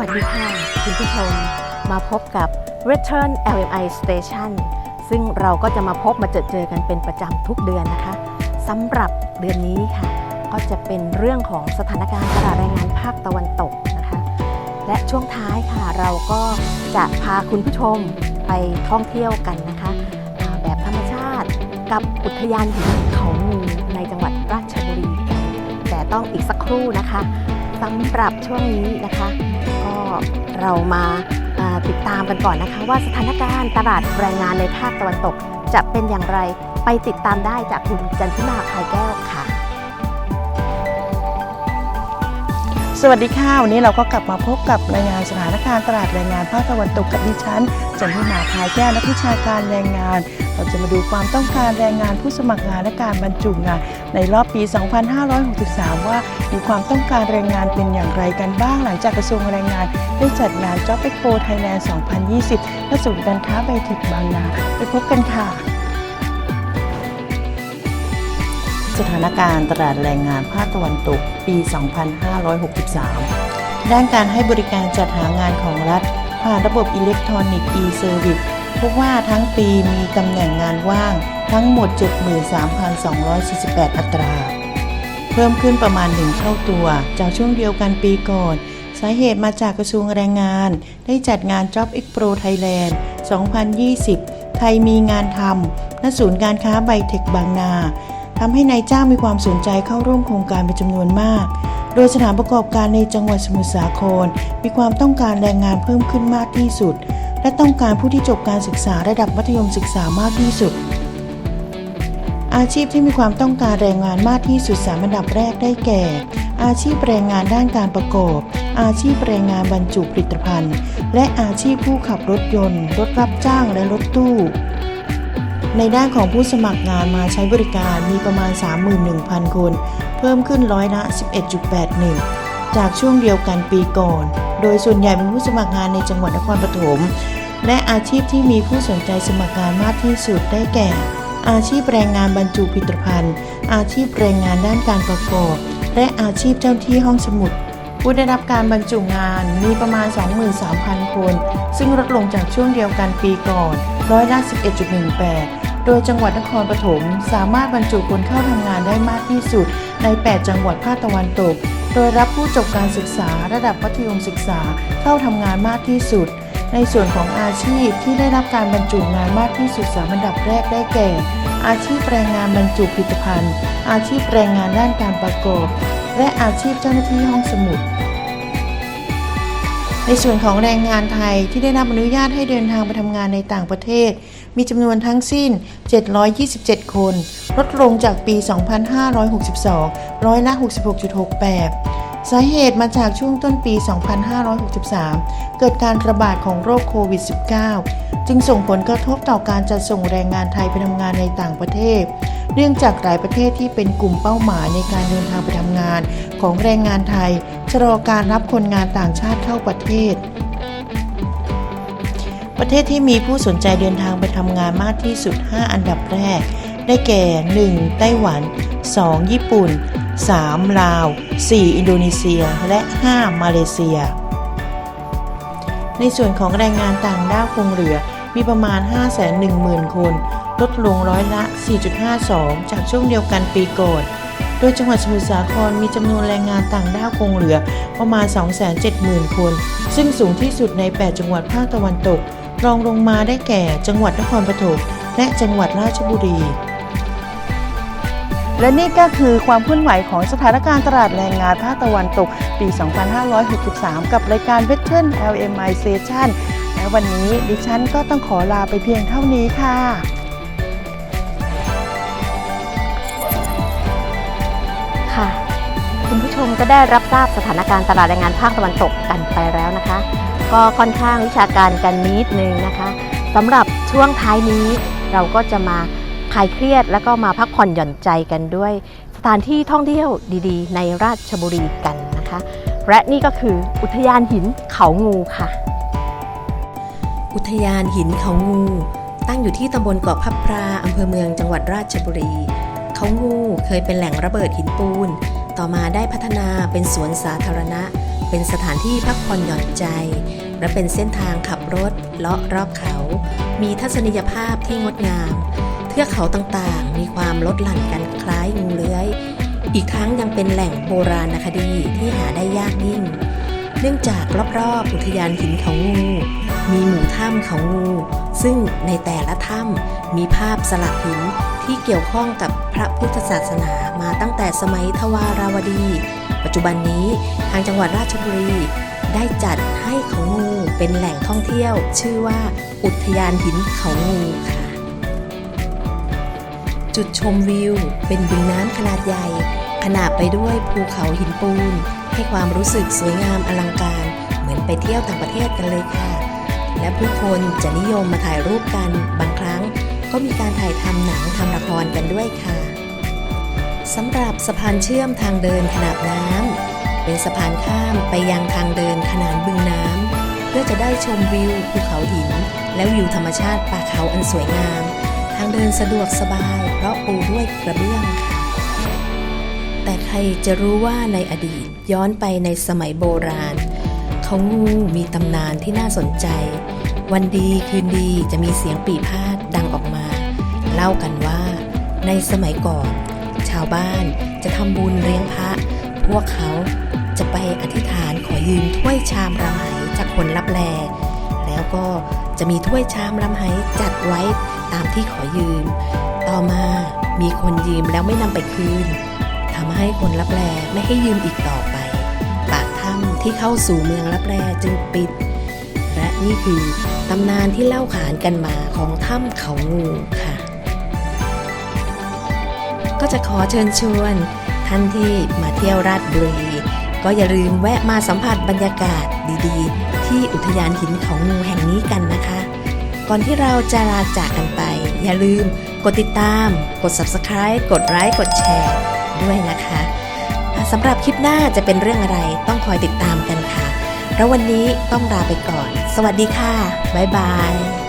วัสดีค่ะคุณผู้ชมมาพบกับ Return LMI Station ซึ่งเราก็จะมาพบมาเจอเจอกันเป็นประจำทุกเดือนนะคะสำหรับเดือนนี้ค่ะ ก็จะเป็นเรื่องของสถานการณ์ตลาดแรงงานภาคตะวันตกนะคะ และช่วงท้ายค่ะเราก็จะพาคุณผู้ชมไปท่องเที่ยวกันนะคะแบบธรรมชาติกับอุทยานหินเขางูในจังหวัดราชบุรีแต่ต้องอีกสักครู่นะคะ สำหรับช่วงนี้นะคะ ก็เรามาาติดตามกันก่อนนะคะ ว่าสถานการณ์ตลาดแรงงานในภาคตะวันตก จะเป็นอย่างไรไปติดตามได้จากคุณจันทิมาภายแก้วค่ะ สวัสดีค่ะวันนี้เราก็กลับมาพบกับรายงานสถานการณ์ตลาดแรงงานภาคตะวันตกกับดิฉันจันทิมาพายแก้วนักวิชาการแรงงาน เราจะมาดูความต้องการแรงงานผู้สมัครงานและการบรรจุงานในรอบปี 2563 ว่ามีความต้องการแรงงานเป็นอย่างไรกันบ้าง หลังจากกระทรวงแรงงาน ได้จัดงาน Job Expo Thailand 2020ณศูนย์การค้าไบเทคบางนาไปพบกันค่ะสถานการณ์ตลาดแรงงานภาคตะวันตกปี 2563 ด้านการให้บริการจัดหางานของรัฐ ผ่านระบบอิเล็กทรอนิกส์ e-service พบว่าทั้งปีมีตำแหน่งงานว่างทั้งหมด 73,248 อัตรา เพิ่มขึ้นประมาณ1เท่าตัว จากช่วงเดียวกันปีก่อนสาเหตุมาจากกระทรวงแรงงาน ได้จัดงาน Job Expo Thailand 2020 ไทยมีงานทำณศูนย์การค้าไบเทคบางนาทำให้นายจ้างมีความสนใจเข้าร่วมโครงการเป็นจำนวนมาก โดยสถานประกอบการในจังหวัดสมุทรสาคร มีความต้องการแรงงานเพิ่มขึ้นมากที่สุด และต้องการผู้ที่จบการศึกษาระดับมัธยมศึกษามากที่สุด อาชีพที่มีความต้องการแรงงานมากที่สุดสามอันดับแรกได้แก่ อาชีพแรงงานด้านการประกอบ อาชีพแรงงานบรรจุผลิตภัณฑ์ และอาชีพผู้ขับรถยนต์ รถรับจ้างและรถตู้ ในด้านของผู้สมัครงานมาใช้บริการมีประมาณ 31,000 คน เพิ่มขึ้นร้อยละ 11.81 จากช่วงเดียวกันปีก่อน โดยส่วนใหญ่เป็นผู้สมัครงานในจังหวัดนครปฐม และอาชีพที่มีผู้สนใจสมัครงานมากที่สุดได้แก่ อาชีพแรงงานบรรจุผลิตภัณฑ์ อาชีพแรงงานด้านการประกอบ และอาชีพเจ้าหน้าที่ห้องสมุด ผู้ได้รับการบรรจุงานมีประมาณ 23,000 คน ซึ่งลดลงจากช่วงเดียวกันปีก่อนร้อยละ11.18 โดยจังหวัดนครปฐมสามารถบรรจุคนเข้าทำงานได้มากที่สุด ใน 8 จังหวัดภาคตะวันตก โดยรับผู้จบการศึกษาระดับมัธยมศึกษาเข้าทำงานมากที่สุด ในส่วนของอาชีพที่ได้รับการบรรจุงานมากที่สุดสามอันดับแรกได้แก่ อาชีพแรงงานบรรจุผลิตภัณฑ์ อาชีพแรงงานด้านการประกอบ และอาชีพเจ้าหน้าที่ห้องสมุด ในส่วนของแรงงานไทยที่ได้รับอนุญาตให้เดินทางไปทำงานในต่างประเทศ มีจำนวนทั้งสิ้น 727 คน ลดลงจากปี 2562 ร้อยละ 66.68สาเหตุมาจากช่วงต้นปี 2563 เกิดการระบาดของโรคโควิด -19 จึงส่งผลกระทบต่อการจัดส่งแรงงานไทยไปทำงานในต่างประเทศ เนื่องจากหลายประเทศที่เป็นกลุ่มเป้าหมายในการเดินทางไปทำงาน ของแรงงานไทยชะลอการรับคนงานต่างชาติเข้าประเทศ ประเทศที่มีผู้สนใจเดินทางไปทำงานมากที่สุด 5 อันดับแรก ได้แก่ 1. ไต้หวัน 2. ญี่ปุ่น 3. ลาว 4. อินโดนีเซีย และ 5. มาเลเซีย ในส่วนของแรงงานต่างด้าวคงเหลือมีประมาณ 510,000 คน ลดลงร้อยละ 4.52 จากช่วงเดียวกันปีก่อนโดยจังหวัดสมุทรสาครมีจำนวนแรงงานต่างด้าวคงเหลือประมาณ 270,000 คน ซึ่งสูงที่สุดใน 8 จังหวัดภาคตะวันตก รองลงมาได้แก่จังหวัดนครปฐมและจังหวัดราชบุรี และนี่ก็คือความเคลื่อนไหวของสถานการณ์ตลาดแรงงานภาคตะวันตก ปี 2563 กับรายการ Veteran LMI Station และวันนี้ดิฉันก็ต้องขอลาไปเพียงเท่านี้ค่ะ ค่ะ คุณผู้ชมก็ได้รับทราบสถานการณ์ตลาดแรงงานภาคตะวันตกกันไปแล้วนะคะ ก็ค่อนข้างวิชาการกันนิดนึงนะคะสำหรับช่วงท้ายนี้เราก็จะมาคลายเครียด แล้วก็มาพักผ่อนหย่อนใจกันด้วย สถานที่ท่องเที่ยวดีๆ ในราชบุรีกันนะคะ และนี่ก็คืออุทยานหินเขางูค่ะ อุทยานหินเขางู ตั้งอยู่ที่ตำบลเกาะพับพราอำเภอเมืองจังหวัดราชบุรี เขางูเคยเป็นแหล่งระเบิดหินปูน ต่อมาได้พัฒนาเป็นสวนสาธารณะ เป็นสถานที่พักผ่อนหย่อนใจ และเป็นเส้นทางขับรถ เลาะรอบเขา มีทัศนียภาพที่งดงาม เทือกเขาต่างๆ มีความลดหลั่นกันคล้ายงูเลื้อย อีกทั้งยังเป็นแหล่งโบราณคดีที่หาได้ยากยิ่ง เนื่องจากรอบๆอุทยานหินเขางู มีหมู่ถ้ำเขางู ซึ่งในแต่ละถ้ำมีภาพสลักหินที่เกี่ยวข้องกับพระพุทธศาสนามาตั้งแต่สมัยทวาราวดี ปัจจุบันนี้ทางจังหวัดราชบุรีได้จัดให้เขางูเป็นแหล่งท่องเที่ยว ชื่อว่าอุทยานหินเขางูค่ะ จุดชมวิวเป็นบึงน้ำขนาดใหญ่ ขนาบไปด้วยภูเขาหินปูน ให้ความรู้สึกสวยงามอลังการ เหมือนไปเที่ยวต่างประเทศกันเลยค่ะ และผู้คนจะนิยมมาถ่ายรูปกัน บางครั้งก็มีการถ่ายทำหนังทำละครกันด้วยค่ะสำหรับสะพานเชื่อมทางเดินขนาบน้ำเป็นสะพานข้ามไปยังทางเดินขนานบึงน้ำเพื่อจะได้ชมวิวภูเขาหิน และวิวธรรมชาติป่าเขาอันสวยงาม ทางเดินสะดวกสบาย เพราะปูด้วยกระเบื้องค่ะแต่ใครจะรู้ว่าในอดีตย้อนไปในสมัยโบราณ ขางูมีตำนานที่น่าสนใจ วันดีคืนดีจะมีเสียงปีพาดดังออกมา เล่ากันว่า ในสมัยก่อน ชาวบ้านจะทำบุญเลี้ยงพระ พวกเขาจะไปอธิษฐานขอยืมถ้วยชามรำไหจากคนรับแลแล้วก็จะมีถ้วยชามลำไหจัดไว้ตามที่ขอยืม ต่อมามีคนยืมแล้วไม่นำไปคืนทำให้คนรับแลไม่ให้ยืมอีกต่อไป ที่เข้าสู่เมืองรับแลจึงปิด และนี่คือตำนานที่เล่าขานกันมาของถ้ำเขางูค่ะ ก็จะขอเชิญชวนท่านที่มาเที่ยวราชบุรีก็อย่าลืมแวะมาสัมผัสบรรยากาศดีๆ ที่อุทยานหินเขางูแห่งนี้กันนะคะ ก่อนที่เราจะลาจากกันไป อย่าลืมกดติดตาม กด subscribe กดไลค์กดแชร์ด้วยนะคะ สำหรับคลิปหน้าจะเป็นเรื่องอะไรต้องคอยติดตามกันค่ะ แล้ววันนี้ต้องลาไปก่อน สวัสดีค่ะ บ๊ายบาย